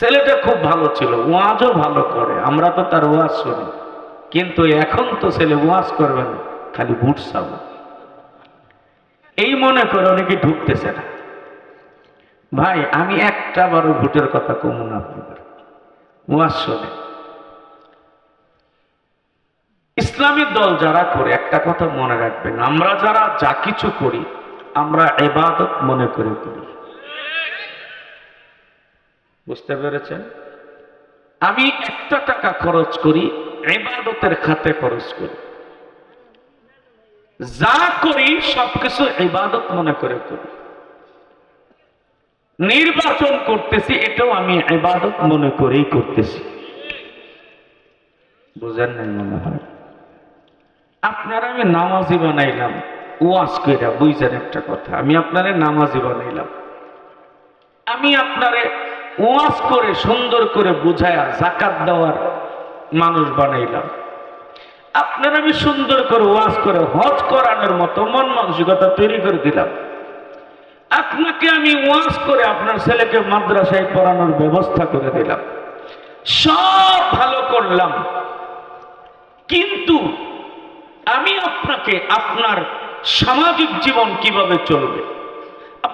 ছেলেটা খুব ভালো ছিল, ওয়াজও ভালো করে, আমরা তো তার ওয়াজ শুনি। কিন্তু এখন তো ছেলে ওয়াজ করবে না, খালি বুট সাবো। এই মনে করে অনেকে ঢুকতেছে না। ভাই, আমি একটা বারো ভোটের কথা কমু না আপনাদের। ওয়াজ শোনে। ইসলামী দল যারা করে, একটা কথা মনে রাখবেন, আমরা যারা যা কিছু করি, আমরা এবাদত মনে করে করি। বুঝতে পেরেছেন? আমি একটা টাকা খরচ করি এবাদতের খাতে খরচ করি। যা করি, সবকিছু ইবাদত মনে করে করি। নির্বাচন করতেছি, এটাও আমি ইবাদত মনে করেই করতেছি। বুঝেন নাই মনে হয়? আপনারা আমি নামাজি বানাইলাম। ওয়াজ কইরা বুঝছেন একটা কথা, আমি আপনারে নামাজি বানাইলাম। আমি আপনারে ওয়াজ করে, সুন্দর করে বুঝায়া জাকাত দেওয়ার মানুষ বানাইলাম। আপনার আমি সুন্দর করে ওয়াজ করে হজ করানোর মতো মন মানসিকতা তৈরি করে দিলাম। আপনাকে আমি ওয়াজ করে আপনার ছেলেকে মাদ্রাসায় পড়ানোর ব্যবস্থা করে দিলাম। সব ভালো করলাম। কিন্তু আমি আপনাকে আপনার সামাজিক জীবন কীভাবে চলবে?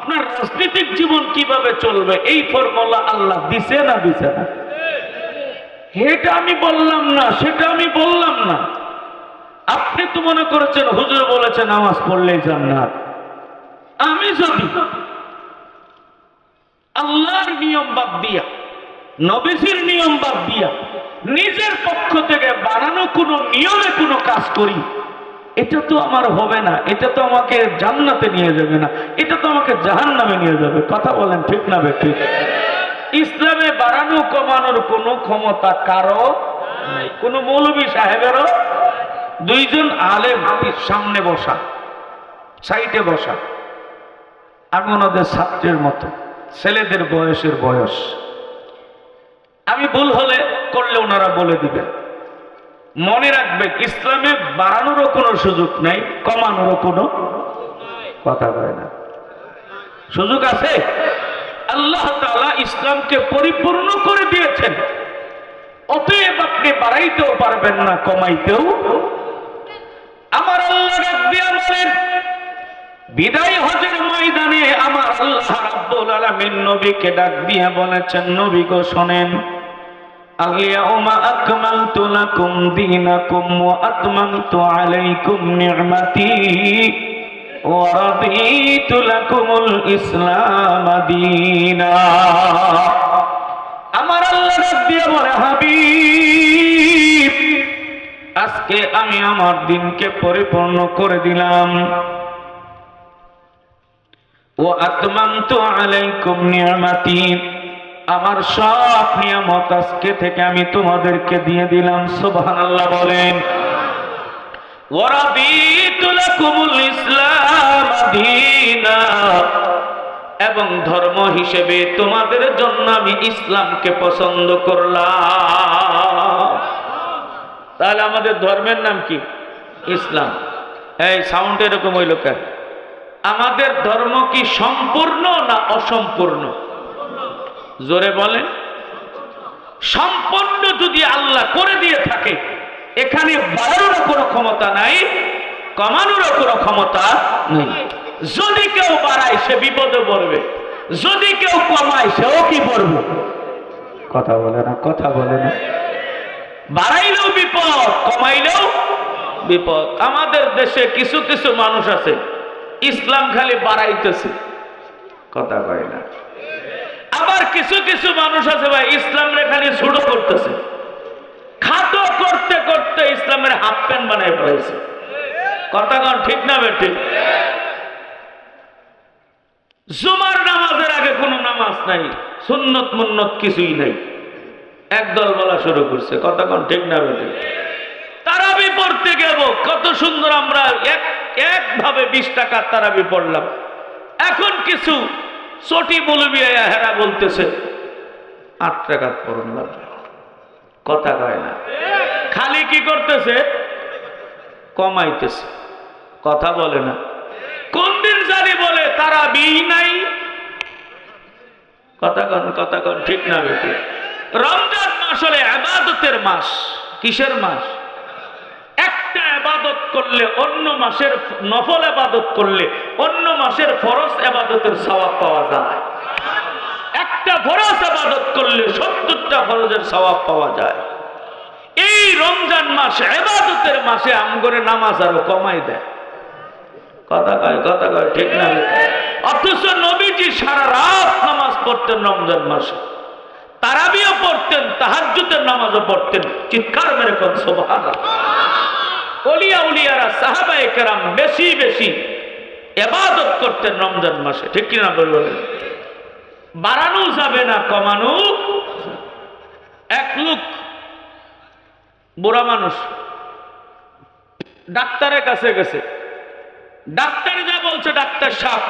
আপনার রাজনৈতিক জীবন কীভাবে চলবে? এই ফর্মুলা আল্লাহ দিছে না দিছে না? এটা আমি বললাম না, সেটা আমি বললাম না। আপনি তো মনে করেছেন, হুজুর বলেছে, নামাজ পড়লেই জান্নাত। আমি যদি আল্লাহর নিয়ম বাদ দিয়া, নবীজির নিয়ম বাদ দিয়া, নিজের পক্ষ থেকে বানানো কোনো নিয়মে কোনো কাজ করি। এটা তো আমার হবে না, এটা তো আমাকে জান্নাতে নিয়ে যাবে না, এটা তো আমাকে জাহান নামে নিয়ে যাবে। কথা বলেন ঠিক না বে ঠিক? ইসলামে বাড়ানো কমানোর কোনো ক্ষমতা কারও কোনো মৌলবী সাহেবেরও দুইজন আলে আলেম সামনে বসা, সাইডে বসা, আমি ওনাদের ছাত্রের মতো, ছেলেদের বয়সের বয়স। আমি ভুল হলে করলে ওনারা বলে দিবেন। মনে রাখবেন ইসলামে বাড়ানোরও কোনো সুযোগ নাই, কমানোরও কোনো কথা কয় না। সুযোগ আছে? আল্লাহ তাআলা ইসলামকে পরিপূর্ণ করে দিয়েছেন। অতএব আপনি বাড়াইতেও পারবেন না, কমাইতেও। আমার আল্লাহ দিয়া বলেন বিদায় হজের ময়দানে আমার আল্লাহ রাব্বুল আলামিন নবীকে ডাক দিয়ে বলেছেন, নবী গো শোনেন। اليوم أكملت لكم دينكم وأتممت عليكم نعمتي ورضيت لكم الإسلام دينا আমার আল্লাহ ডাক দিয়ে বলে হাবিব আজকে আমি আমার দিনকে পরিপূর্ণ করে দিলাম ও আতমান্তু আলাইকুম নিয়ামাতি আমার সব নিয়ামত আজকে থেকে আমি তোমাদেরকে দিয়ে দিলাম সুবহান আল্লাহ বলেন এবং ধর্ম হিসেবে তোমাদের জন্য আমি ইসলামকে পছন্দ করলাম। তাহলে আমাদের ধর্মের নাম কি? ইসলাম। এই সাউন্ড এরকম হইল কেন? আমাদের ধর্ম কি সম্পূর্ণ না অসম্পূর্ণ? জোরে বলেন। সম্পন্ন যদি আল্লাহ করে দিয়ে থাকে, এখানে বাড়ানোর কোনো ক্ষমতা নাই কমানোরও কোনো ক্ষমতা নেই। যদি কেউ বাড়ায়, সে বিপদে পড়বে। যদি কেউ কমায়, সেও কি পড়বে? কথা বলে না, কথা বলে না। বাড়াইলেও বিপদ, কমাইলেও বিপদ। আমাদের দেশে কিছু কিছু মানুষ আছে, ইসলাম খালি বাড়াইতেছে। কথা কয় না। আবার কিছু কিছু মানুষ আছে ভাই, ইসলামরে খালি ছোট করতেছে। খাটো করতে করতে ইসলামের হাফ প্যান্ট বানাই ফেলাইছে কথা কন, ঠিক না বেঠিক? জুমার নামাজের আগে কোনো নামাজ নাই, সুন্নত মুন্নত কিছুই নাই। একদল বলা শুরু করছে, কথা কন, ঠিক না বেঠিক? তারাবি পড়তে গেব, কত সুন্দর আমরা এক একভাবে বিশ টাকা তারাবি পড়লাম। এখন কিছু চটি বলবি হেরা বলতেছে, আট টাকা পড়ুন লাগবে কথা কয় না। খালি কি করতেছে? কমাইতেছে। কথা বলে না। কোন দিন জানি বলে তারা বি নাই। কথা কন কথা কন, ঠিক না বেটি। রমজান মাস হলে আবাদতের মাস। কিসের মাস? একটা আবাদত করলে, অন্য মাসের নফল আবাদত করলে, অন্য মাসের ফরজ আবাদতের সওয়াব পাওয়া যায়। একটা ফরজ আবাদত করলে সত্তরটা ফরজের সওয়াব পাওয়া যায়। এই রমজান মাসে আবাদতের মাসে আমগরে নামাজ আরও কমাই দেয়। কথা কয় কথা কয়, ঠিক না? অথচ নবীজি সারা রাত নামাজ পড়তেন রমজান মাসে। তারাবিও পড়তেন, তাহাজ্জুদের নামাজও পড়তেন। চিৎকার মেরে কোন, সুবহানাল্লাহ। অলিয়া উলিয়ারা, সাহাবায়ে কেরাম বেশি বেশি এবাদত করতেন রমজান মাসে, ঠিক কিনা বল বলেন? বাড়ানো যাবে না, কমানো এক লোক বুড়া মানুষ ডাক্তারের কাছে গেছে। ডাক্তার যা বলছে, ডাক্তার সাহেব,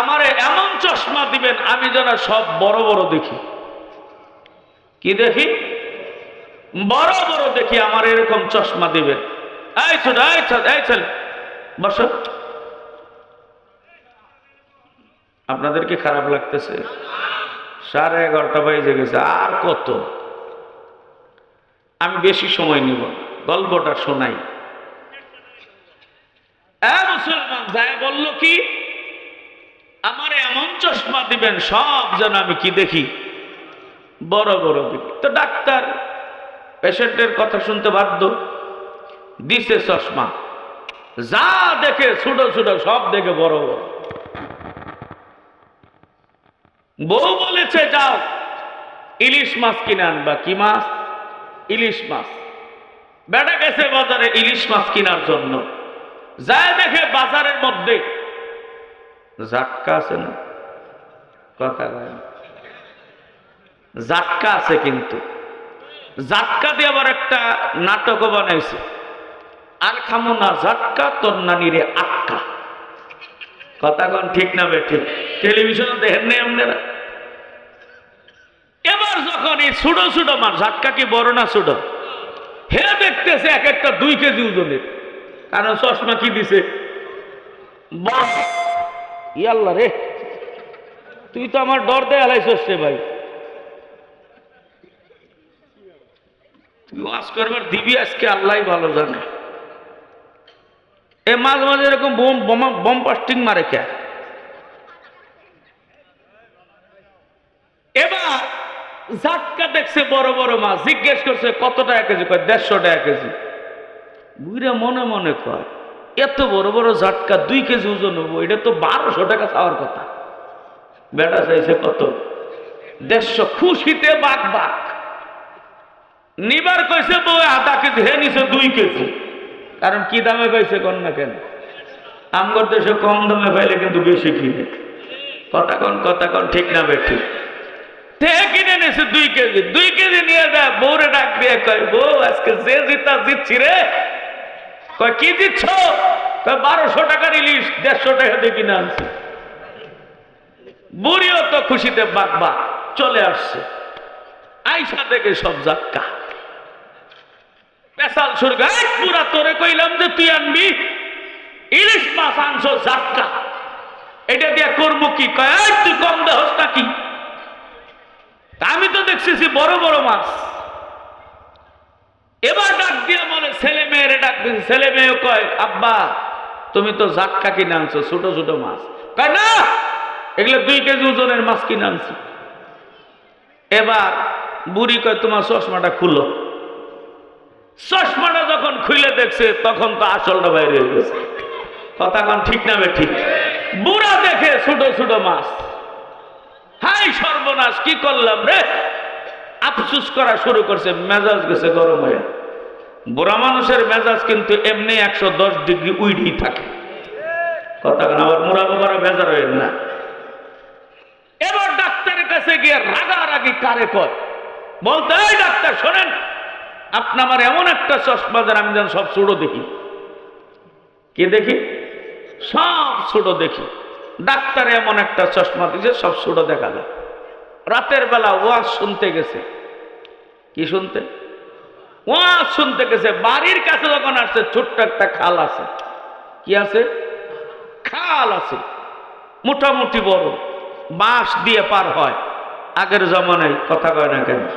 আমারে এমন চশমা দিবেন, আমি যেন সব বড় বড় দেখি। কি দেখি? বড় বড় দেখি, আমার এরকম চশমা দিবেন। এই ছোট এই বসো। আপনাদের কি খারাপ লাগতেছে। সাড়ে এগারোটা বাজে গেছে, আর কত? আমি বেশি সময় নিব, গল্পটা শোনাই। বলল কি, আমার এমন চশমা দিবেন, সব যেন আমি কি দেখি? বড় বড় দেখি। তো ডাক্তার, পেশেন্টের কথা শুনতে বাধ্য। দিছে চশমা। যা দেখে, ছোট ছোট, সব দেখে বড় বড়। বউ বলেছে, যাও, ইলিশ মাছ কিনে আনবা। কি মাছ? ইলিশ মাছ। বেটা গেছে বাজারে ইলিশ মাছ কেনার জন্য। যায় দেখে বাজারের মধ্যে। জাটকা আছে না? কথা জাটকা আছে কিন্তু। জাটকা দিয়ে আবার একটা নাটকও বানাইছে। আর খামো না জাটকা তোর নানিরে আটকা কথা ঠিক না বে ঠিক টেলিভিশনে দেখেন নেই আপনারা? এবার যখন এই ছোট ছোট মাছ ঝাটকা কি বড় না ছোট হে দেখতেছে এক একটা দুই কেজি ওজনের। কারণ চশমা কি দিছে? ইয়াল্লা রে, তুই তো আমার ডর দেয় আলাইছস রে ভাই। তুই ওয়াজ করবার দিবি আজকে আল্লাহ ভালো জানে। এ মাঝে মাঝে এরকম বোম, বোমা, বোম পাস্টিং মারে কে? এবার জাটকা দেখছে বড় বড় মাছ জিজ্ঞেস করছে কত টাকা কেজি? কয় দেড়শো টাকা কেজি। বুড়ে মনে মনে কয়, এত বড় বড় জাটকা দুই কেজি ওজন হব, এটা তো বারোশো টাকা চাওয়ার কথা। বেটা চাইছে কত? দেড়শো। খুশিতে বাঘ বাঘ। নিবার কইছে বউ, আধা কেজি, হে নিছে দুই কেজি। কারণ কি দামে পাইছে কোন না কেন? আমগর দেশে কম দামে পাইলে কিন্তু বেশি কিনে। কথা কন কথা কন, ঠিক না বে ঠিক তে কিনে নিছে দুই কেজি দুই কেজি নিয়ে যায় বউরে ডাক দিয়ে কয়, বউ, আজকে যে জিতা জিতছি রে। কয়, কি দিচ্ছ কয়, বারোশো টাকার ইলিশ দেড়শো টাকা দিয়ে কিনে আনছি। বুড়িও তো খুশিতে বাক বাক চলে আসছে। আইসা দেখে সব জাক্কা। পেশাল সুরগা এক পুরা তোরে কইলাম যে তুই আনবি ইলিশ মাছ আনছো জাক্কা এটা দিয়ে করব কি? কয় তুই কম দেহস নাকি? আমি তো দেখতেছি বড় বড় মাছ। এবার ডাক দিয়ে বলে, ছেলে মেয়েরে ডাক দিয়েছে ছেলে মেয়ে কয়, আব্বা, তুমি তো জাক্কা কিনে আনছো, ছোট ছোট মাছ। কয়, না, এগুলো দুই কেজি ওজনের মাছ কিনে আনছি। এবার বুড়ি কয়, তোমার চশমাটা খুলো। চশমাটা যখন খুলে দেখছে, তখন তো আসলটা বাইরে গেছে। কথা কন ঠিক না ঠিক? বুড়া দেখে ছোট ছোট মাছ। হাই সর্বনাশ, কি করলাম রে? আফসুস করা শুরু করছে, মেজাজ গেছে গরম হয়ে। বুড়া মানুষের মেজাজ কিন্তু এমনি একশো দশ ডিগ্রি উইডি থাকে। কথা কেন, আবার মুরা বাবারা বেজার হয়ে না। এবার ডাক্তারের কাছে গিয়ে রাগারাগি কারে কর বলতে ডাক্তার, শোনেন আপনি আমার এমন একটা চশমা দেন আমি যেন সব ছোট দেখি। কে দেখি? সব ছোট দেখি। ডাক্তার এমন একটা চশমা দিয়েছে, সব ছোট দেখা যায়। রাতের বেলা ওয়াজ শুনতে গেছে। কি শুনতে? ওয়াজ শুনতে গেছে, বাড়ির কাছে যখন আসছে, ছোট্ট একটা খাল আছে। কি আছে? খাল আছে। মোটামুটি বড়। বাঁশ দিয়ে পার হয়। আগের জমানায় কথা কয় না কেন?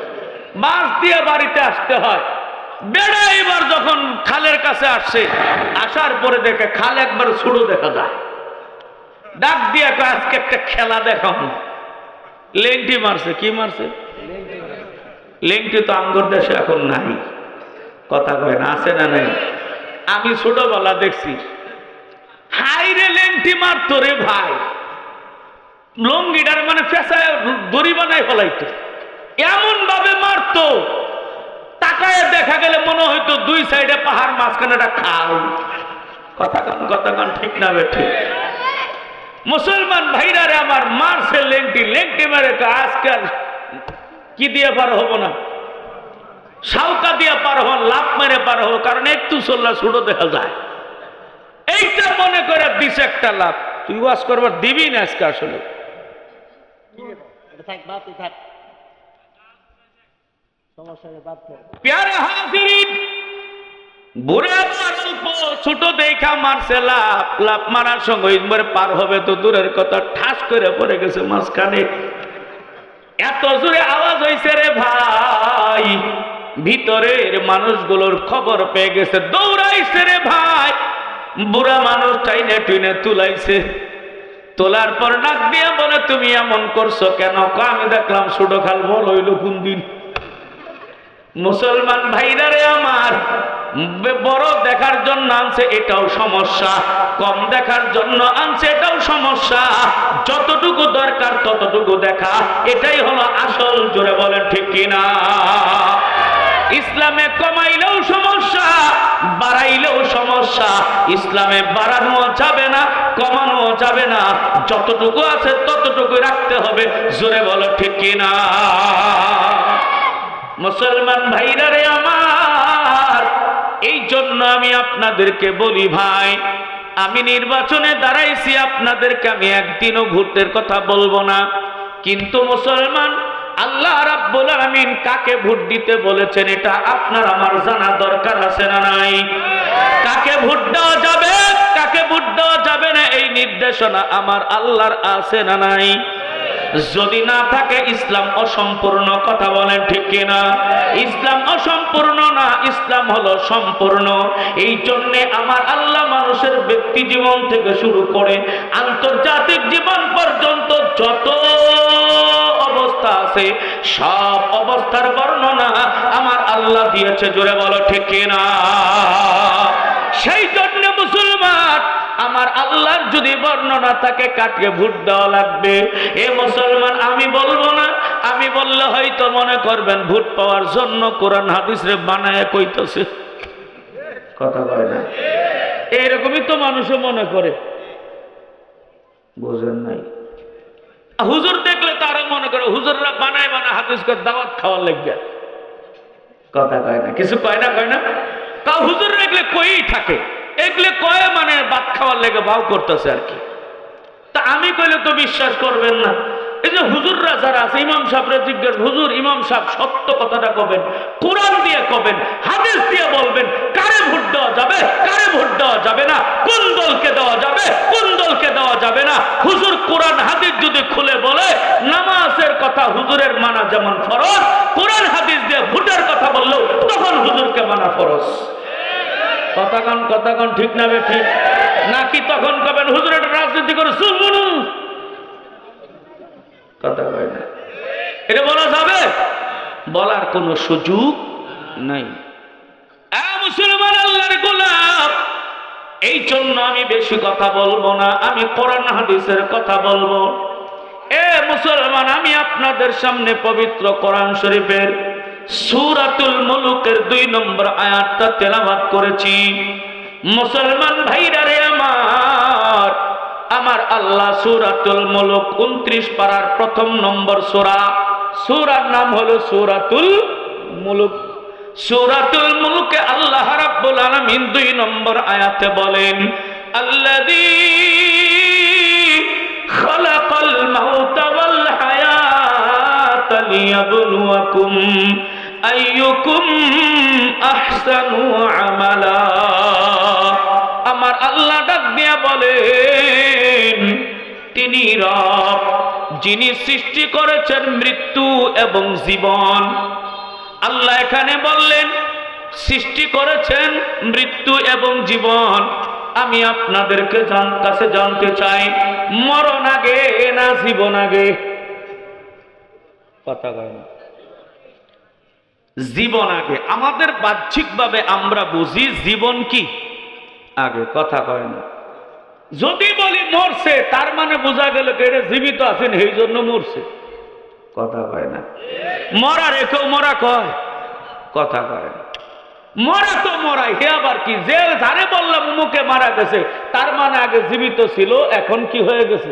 মাছ দিয়ে বাড়িতে আসতে হয়। বেড়া এবার যখন খালের কাছে আসছে আসার পরে দেখে খাল একবার ছুড়ো দেখা যায়। ডাক দিয়ে আজকে একটা খেলা দেখাবো লেংটি মারছে, কি মারছে? লেংটি তো আঙ্গুর দেশে এখন নাই। কথা কয় না, আছে না নাই? আমি ছোটবেলা দেখছি। হাই রে লেংটি মারতো রে ভাই। লঙ্গিটার মানে পেশায় দড়ি বানাই ফলাইতো। এমন ভাবে মারতো, তাকায় দেখা গেলে মনে হইতো দুই সাইডে পাহাড় মাঝখানে একটা খাল। কথা কান কথা কান, ঠিক না বে, ঠিক। মুসলমান ভাইরা রে আমার মারছে লেংটি লেংটি মেরে আজকাল কি দিয়ে পার হব না? সাউকা দিয়ে পার হন লাভ মেরে পার হব, কারণ একটু চললা ছোট দেখা যায়। এইটা মনে করে দিস একটা লাভ তুই ওয়াজ করবার দিবি না আজকে আসলে। থাক বাদ তুই থাক সমস্যা নেই বাদ কর প্যারে হাজিরিন বুড়ে আমার অল্প ছোট দেখা মারছে লাভ লাভ মারার সঙ্গে পার হবে তো দূরের কথা, ঠাস করে পড়ে গেছে মাঝখানে। এত জোরে আওয়াজ হয়েছে রে ভাই, ভিতরের মানুষগুলোর খবর পেয়ে গেছে, দৌড়াইছে রে ভাই। বুড়া মানুষ টাইনে টুইনে তুলাইছে। তোলার পর নাক দিয়ে বলে, তুমি এমন করছ কেন? আমি দেখলাম ছোট খাল বল হইল কোন দিন মুসলমান ভাইরারে আমার বড় দেখার জন্য আনছে এটাও সমস্যা, কম দেখার জন্য আনছে এটাও সমস্যা। যতটুকু দরকার ততটুকু দেখা, এটাই হলো আসল, জোরে বলেন ঠিক কিনা? ইসলামে কমাইলেও সমস্যা, বাড়াইলেও সমস্যা। ইসলামে বাড়ানো যাবে না কমানো যাবে না। যতটুকু আছে ততটুকু রাখতে হবে, জোরে বলো ঠিক কিনা? মুসলমান ভাইরা রে আমার এই জন্য আমি আপনাদেরকে বলি ভাই, আমি নির্বাচনে দাঁড়াইছি, আপনাদেরকে আমি একদিনও ভোটের কথা বলব না। কিন্তু মুসলমান, আল্লাহ রাব্বুল আলামিন কাকে ভোট দিতে বলেছেন এটা আপনার আমার জানা দরকার আছে না নাই? কাকে ভোট দেওয়া যাবে, কাকে ভোট দেওয়া যাবে না এই নির্দেশনা আমার আল্লাহর আছে না নাই? যদি না থাকে ইসলাম অসম্পূর্ণ, কথা বলেন ঠিক কিনা? ইসলাম অসম্পূর্ণ না, ইসলাম হলো সম্পূর্ণ। এই জন্যে আমার আল্লাহ মানুষের ব্যক্তি জীবন থেকে শুরু করে আন্তর্জাতিক জীবন পর্যন্ত যত অবস্থা আছে, সব অবস্থার বর্ণনা আমার আল্লাহ দিয়েছে, জোরে বলো ঠিক কিনা? সেই জন্য আমার আল্লাহর যদি বর্ণনা থাকে কাটকে ভোট দেওয়া লাগবে। এ মুসলমান আমি বলব না। আমি বললে হয়তো মনে করবেন ভোট পাওয়ার জন্য কোরআন হাদিস রে বানায় কইতেছে। কথা কয় না? এরকমই তো মানুষও মনে করে। বোঝেন নাই। হুজুর দেখলে তারা মনে করে হুজুররা বানায় বানায় হাদিস করে দাওয়াত খাওয়ার লাগবে কথা কয় না। কিছু কয় না কয় না? তা হুজুর এগুলো কই থাকে? এগুলো কয়ে মানে ভাত খাওয়ার লেগে ভাও করতেছে আর কি? তা আমি কইলে তো বিশ্বাস করবেন না। এই যে হুজুররা যারা আছে, ইমাম সাহেবরা জিজ্ঞেস, হুজুর, ইমাম সাহেব সত্য কথাটা কবেন? কোরআন দিয়ে কবেন? হাদিস দিয়ে বলবেন? কারে ভোট দেওয়া যাবে? কারে ভোট দেওয়া যাবে না? কোন দলকে দেওয়া যাবে? কোন দলকে দেওয়া যাবে না? হুজুর কোরআন, হাদিস যদি খুলে বলে, নামাজের কথা হুজুরের মানা যেমন ফরজ, কোরআন, হাদিস দিয়ে ভোটের কথা বললেও তখন হুজুরকে মানা ফরজ। কথাগণ কথাগণ ঠিক না বে ঠিক নাকি তখন কবেন, হুজুর রাজনীতি করে শুনুন কথা কয় না। এটা বলা যাবে? বলার কোনো সুযোগ নাই। মুসলমান আল্লাহর গোলাপ এই জন্য আমি বেশি কথা বলব না, আমি কোরআন, হাদিসের কথা বলব। এ মুসলমান, আমি আপনাদের সামনে পবিত্র কোরআন শরীফের সূরাতুল মুলুকের দুই নম্বর আয়াতটা তেলাওয়াত করেছি। মুসলমান ভাইরা রে আমার আমার আল্লাহ সূরাতুল মুলুক উনত্রিশ পারার প্রথম নম্বর সূরা। সূরার নাম হলো সূরাতুল মুলুক। সূরাতুল মুলুকে আল্লাহ রাব্বুল আলামিন দুই নম্বর আয়াতে বলেন, আল্লাযী লিয়াবলুয়াকুম আইয়ুকুম আহসানু আমালা আমার আল্লাহ ডাক দিয়া বলেন, তিনি রব, যিনি সৃষ্টি করেছেন মৃত্যু এবং জীবন। আল্লাহ এখানে বললেন, সৃষ্টি করেছেন মৃত্যু এবং জীবন। আমি আপনাদেরকে কাছে জানতে চাই, মরণ আগে না জীবন আগে? কথা কয় না জীবন আগে। আমাদের বাহ্যিকভাবে আমরা বুঝি জীবন কি? আগে কথা কয় না যদি বলি মরছে, তার মানে বোঝা গেল কি এটা জীবিত আছেন এই জন্য মরছে। কথা কয় না মরা রেখেও মরা কয়? কথা কয় না মরা তো মরা হে আবার কি? যে যারে বললাম মুখে মারা গেছে, তার মানে আগে জীবিত ছিল, এখন কি হয়ে গেছে?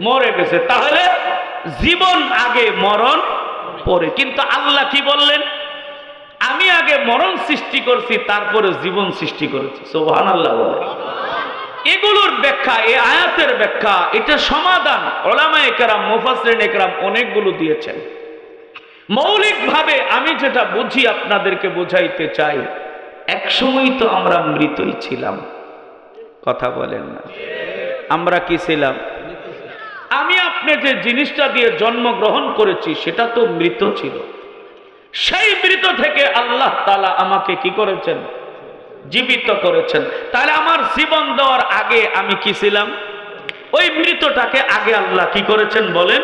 মরে গেছে। তাহলে জীবন আগে মরণ পরে। কিন্তু আল্লাহ কি বললেন? আমি আগে মরণ সৃষ্টি করছি, তারপরে জীবন সৃষ্টি করেছি। সোহান আল্লাহ বলে। এগুলোর ব্যাখ্যা, এ আয়াতের ব্যাখ্যা, এটা সমাধান ওলামা একরাম মুফাসরিন একরাম অনেকগুলো দিয়েছেন। মৌলিকভাবে আমি যেটা বুঝি আপনাদেরকে বোঝাইতে চাই একসময় তো আমরা মৃতই ছিলাম। কথা বলেন না। আমরা কি ছিলাম? আমি আপনি যে জিনিসটা দিয়ে জন্মগ্রহণ করেছি, সেটা তো মৃত ছিল। সেই মৃত থেকে আল্লাহ তালা আমাকে কি করেছেন? জীবিত করেছেন। তাহলে আমার জীবন দেওয়ার আগে আমি কি ছিলাম? ওই মৃতটাকে আগে আল্লাহ কি করেছেন বলেন?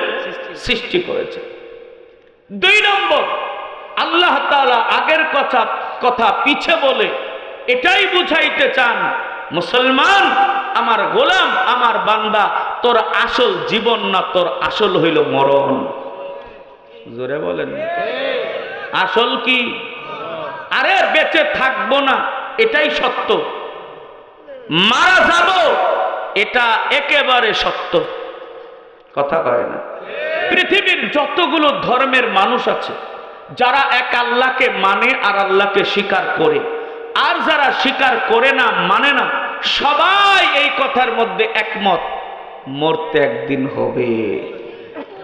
সৃষ্টি করেছেন। দুই নম্বর, আল্লাহ তাআলা আগের কথা কথা পিছে বলে এটাই বুঝাইতে চান, মুসলমান, আমার গোলাম, আমার বান্দা তোর আসল জীবন না তোর আসল হইল মরণ। জোরে বলেন। আসল কি? আরে বেঁচে থাকব না, এটাই সত্য। মারা যাব, এটা একেবারে সত্য। কথা কয় না। পৃথিবীর যতগুলো ধর্মের মানুষ আছে, যারা এক আল্লাহকে মানে আর আল্লাহকে স্বীকার করে, আর যারা স্বীকার করে না মানে না, সবাই এই কথার মধ্যে একমত। মরতে একদিন হবে।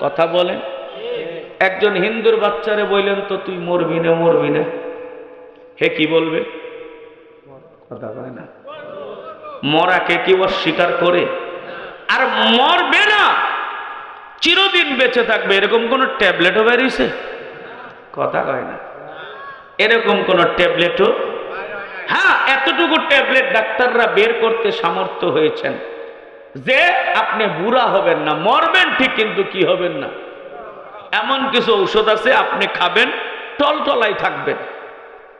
কথা বলেন। একজন হিন্দুর বাচ্চারে বললেন, তো তুই মরবি না মরবি না? হে কি বলবে? কথা কয় না। মরাকে কি অস্বীকার করে? আর মরবে না, চিরদিন বেঁচে থাকবে। এরকম কোন ট্যাবলেটও বেরিয়েছে? কথা কয় না। এরকম কোন ট্যাবলেটও? হ্যাঁ এতটুকু ট্যাবলেট ডাক্তাররা বের করতে সামর্থ্য হয়েছেন। যে আপনি বুড়া হবেন না, মরবেন ঠিক কিন্তু কি হবেন না। এমন কিছু ঔষধ আছে, আপনি খাবেন, টলটলাই থাকবেন।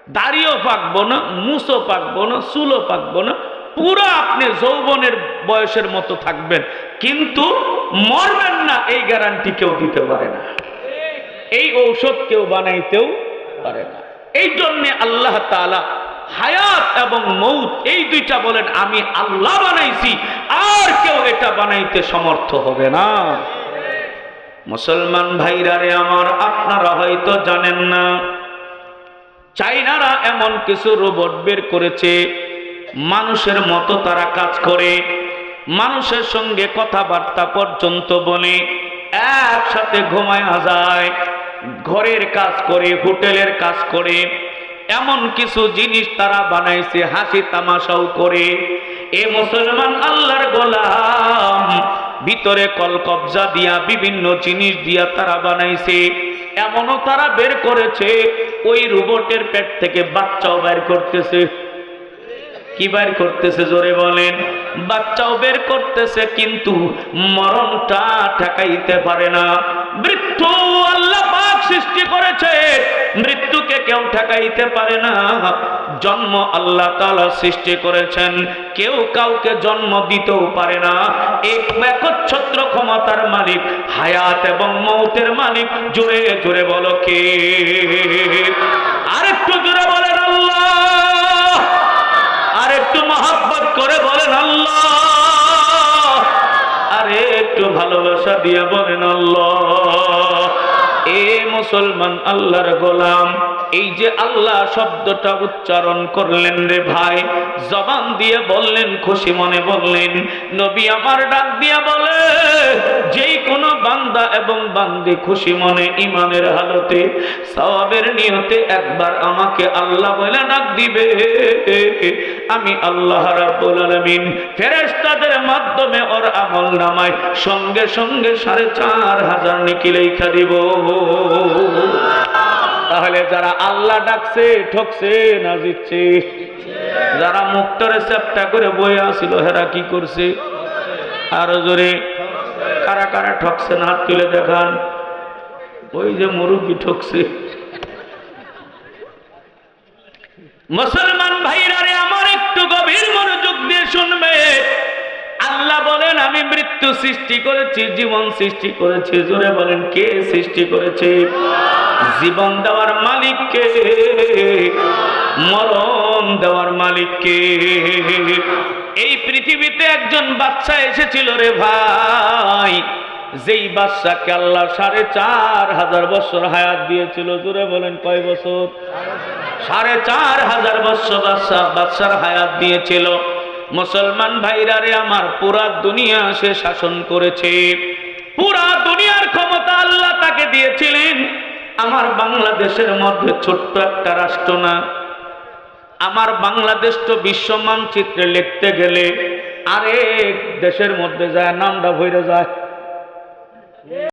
দাড়িও পাকবো না, মুসও পাকবো না, চুলও পাকবো না, পুরো আপনি যৌবনের বয়সের মতো থাকবেন। কিন্তু মরবেন না, এই গ্যারান্টি কেউ দিতে পারে না। এই ঔষধ কেউ বানাইতেও পারে না। এই জন্য আল্লাহ তাআলা হায়াত এবং মৌত এই দুইটা বলেন, আমি আল্লাহ বানাইছি, আর কেউ এটা বানাইতে সমর্থ হবে না। মুসলমান ভাইরারে আমার, আপনারা হয়তো জানেন না, চাইনারা এমন কিছু রোবট বের করেছে, মানুষের মতো তারা কাজ করে, মানুষের সঙ্গে কথাবার্তা পর্যন্ত বলে, একসাথে ঘুমায় যায়, ঘরের কাজ করে, হোটেলের কাজ করে, এমন কিছু জিনিস তারা বানাইছে, হাসি তামাশাও করে। এ মুসলমান আল্লাহর গোলাম। ভিতরে কলকবজা দিয়া, বিভিন্ন জিনিস দিয়া তারা বানাইছে। এমনও তারা বের করেছে। ওই রোবটের পেট থেকে বাচ্চাও বের করতেছে। কি বের করতেছে জোরে বলেন? বাচ্চাও বের করতেছে, কিন্তু মরণটা ঠেকাইতে পারে না। মৃত্যু আল্লাহ সৃষ্টি করেছে, মৃত্যুকে কেউ ঠেকাইতে পারে না। জন্ম আল্লাহ তাআলা সৃষ্টি করেছেন, কেউ কাউকে জন্ম দিতেও পারে না। এক একচ্ছত্র ক্ষমতার মালিক, হায়াত এবং মৌতের মালিক, জোরে জোরে বলো কে? আরেকটু জোরে বলেন মহাব্বত করে বলেন আল্লাহ। আরে একটু ভালোবাসা দিয়ে বলেন আল্লাহ। এ মুসলমান আল্লাহর গোলাম। এই যে আল্লাহ শব্দটা উচ্চারণ করলেন রে ভাই, জবান দিয়ে বললেন, খুশি মনে বললেন, নবী আমার ডাক দিয়া বলে, যেই কোনো বান্দা এবং বান্দি খুশি মনে ইমানের হালতে, সওয়াবের নিয়তে একবার আমাকে আল্লাহ বলে ডাক দিবে। আমি আল্লাহ রাব্বুল আলামিন ফেরেশতাদের মাধ্যমে ওর আমল নামায় সঙ্গে সঙ্গে সাড়ে চার হাজার নিকি লেখা দিব। তাহলে যারা আল্লাহ ডাকছে, ঠকছে, না জিতছে? যারা মুক্তরে চেপটা করে বয়ে আসিল, হেরা কি করছে? আরও জোরে কারা কারা ঠকছে না হাত তুলে দেখান। ওই যে মুরব্বী ঠকছে। মুসলমান ভাইরা রে, আমার একটু গভীর মনোযোগ দিয়ে শুনবে। আল্লাহ বলেন, আমি মৃত্যু সৃষ্টি করেছি, জীবন সৃষ্টি করেছি। জোরে বলেন, কে সৃষ্টি করেছে? জীবন দেওয়ার মালিককে মরণ দেওয়ার মালিককে এই পৃথিবীতে একজন বাচ্চা এসেছিল রে ভাই, যেই বাচ্চাকে আল্লাহ সাড়ে চার হাজার বছর হায়াত দিয়েছিল। জোরে বলেন, কয় বছর? সাড়ে চার হাজার বছর বাচ্চা বাচ্চার হায়াত দিয়েছিল। মুসলমান ভাইরা রে, আমার পুরা দুনিয়া সে শাসন করেছে। পুরা দুনিয়ার ক্ষমতা আল্লাহ তাকে দিয়েছিলেন। আমার বাংলাদেশের মধ্যে ছোট্ট একটা রাষ্ট্র না। আমার বাংলাদেশ তো বিশ্ব মানচিত্রে লিখতে গেলে আরেক দেশের মধ্যে যায়, নামটা ভৈরে যায়।